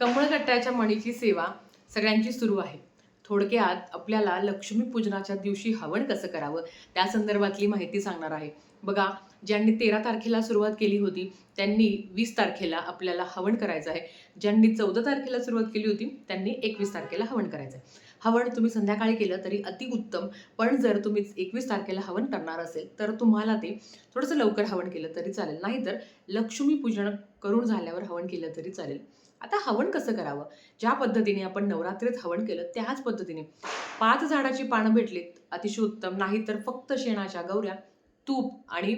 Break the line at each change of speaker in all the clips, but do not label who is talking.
कमळगट्ट्याच्या मणीची सेवा सगळ्यांची सुरू आहे. थोडक्यात आपल्याला लक्ष्मीपूजनाच्या दिवशी हवन कसं करावं? त्या संदर्भातली माहिती सांगणार आहे. बघा ज्यांनी तेरा तारखेला सुरुवात केली होती त्यांनी वीस तारखेला आपल्याला हवन करायचं आहे. ज्यांनी चौदा तारखेला सुरुवात केली होती त्यांनी एकवीस तारखेला हवन करायचं आहे. हवन तुम्ही संध्याकाळी केलं तरी अतिउत्तम पण जर तुम्ही एकवीस तारखेला हवन करणार असेल तर तुम्हाला ते थोडंसं लवकर हवन केलं तरी चालेल. नाहीतर लक्ष्मीपूजन करून झाल्यावर हवन केलं तरी चालेल. आता हवन कसं करावं? ज्या पद्धतीने आपण नवरात्रीत हवन केलं त्याच पद्धतीने. पाच झाडाची पानं भेटलीत अतिशय उत्तम. नाही तर फक्त शेणाच्या गौऱ्या तूप आणि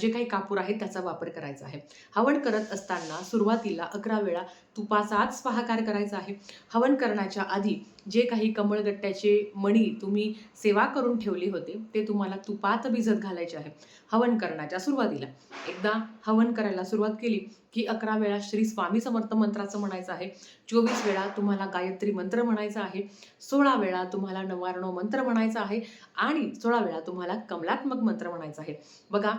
जे काही कापूर आहे त्याचा वापर करायचा आहे. हवन करत असताना सुरुवातीला अकरा वेळा तुपाचाच पहाकार करायचा आहे. हवन करण्याच्या आधी जे काही कमळगट्ट्याचे मणी तुम्ही सेवा करून ठेवले होते ते तुम्हाला तुपात भिजत घालायचे आहे. हवन करण्याच्या सुरुवातीला. एकदा हवन करायला सुरुवात केली की अकरा वेळा श्री स्वामी समर्थ मंत्राचं म्हणायचं आहे. चोवीस वेळा तुम्हाला गायत्री मंत्र म्हणायचा आहे. सोळा वेळा तुम्हाला नवारणो मंत्र म्हणायचा आहे. आणि सोळा वेळा तुम्हाला कमलात्मक मंत्र म्हणायचा आहे. बघा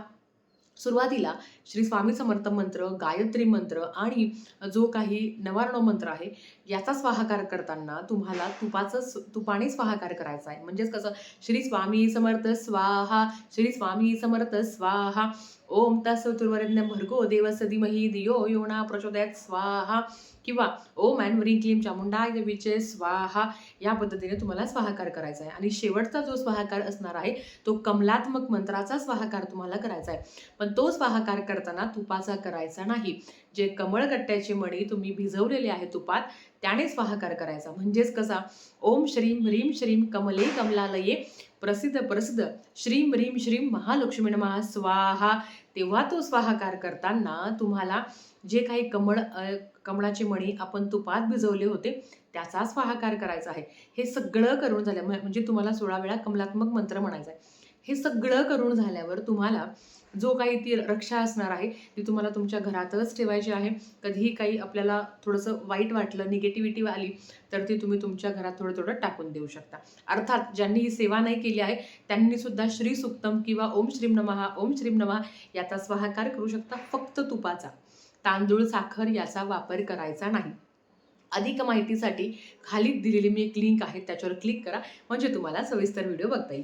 सुरुवातीला श्री स्वामी समर्थ मंत्र गायत्री मंत्र आणि जो काही नवारणव मंत्र आहे याचा स्वाहाकार करताना तुम्हाला तुपाचं तुपाने स्वाहाकार करायचा आहे. म्हणजेच कसं? श्री स्वामी समर्थ स्वाहा श्री स्वामी समर्थ स्वाहा. ओम तत्सवितुर्वरेण्यं भर्गो देवस्य धीमहि धियो यो न प्रचोदयात स्वाहा. किंवा ओम अँड व्री क्लीम चामुंडा देवीचे स्वाहा. या पद्धतीने तुम्हाला स्वाहाकार करायचा आहे. आणि शेवटचा जो स्वाहाकार असणार आहे तो कमलात्मक मंत्राचा स्वाहाकार तुम्हाला करायचा आहे. पण तो स्वाहाकार करताना तुपाचा करायचा नाही. जे कमळकट्ट्याचे मणी तुम्ही भिजवलेले आहे तुपात त्याने स्वाहाकार करायचा. म्हणजेच कसा? ओम श्रीम ह्रीम श्रीम कमले कमलालये प्रसिद्ध प्रसिद्ध. श्रीम ह्रीम श्रीम महालक्ष्मी नमः. स्वाहा. तेव्हा तो स्वाहाकार करताना तुम्हाला जे काही कमळ कमळाचे मणी आपण तुपात भिजवले होते त्याचा स्वाहाकार करायचा आहे. हे सगळं करून झालं. म्हणजे तुम्हाला सोळा वेळा कमलात्मक मंत्र म्हणायचा आहे. हे सगळं करून झाल्यावर तुम्हाला जो काही ती रक्षा असणार आहे ती तुम्हाला तुमच्या घरातच ठेवायची आहे. कधीही काही आपल्याला थोडंसं वाईट वाटलं निगेटिव्हिटी आली तर ती तुम्ही तुमच्या घरात थोडं थोडं टाकून देऊ शकता. अर्थात ज्यांनी ही सेवा नाही केली आहे त्यांनी सुद्धा श्री सुक्तम किंवा ओम श्रीम नमः ओम श्रीम नमः याचा स्वाहाकार करू शकता फक्त तुपाचा. तांदूळ साखर याचा वापर करायचा नाही. अधिक माहितीसाठी खाली दिलेली मी एक लिंक आहे त्याच्यावर क्लिक करा. म्हणजे तुम्हाला सविस्तर व्हिडिओ बघता येईल.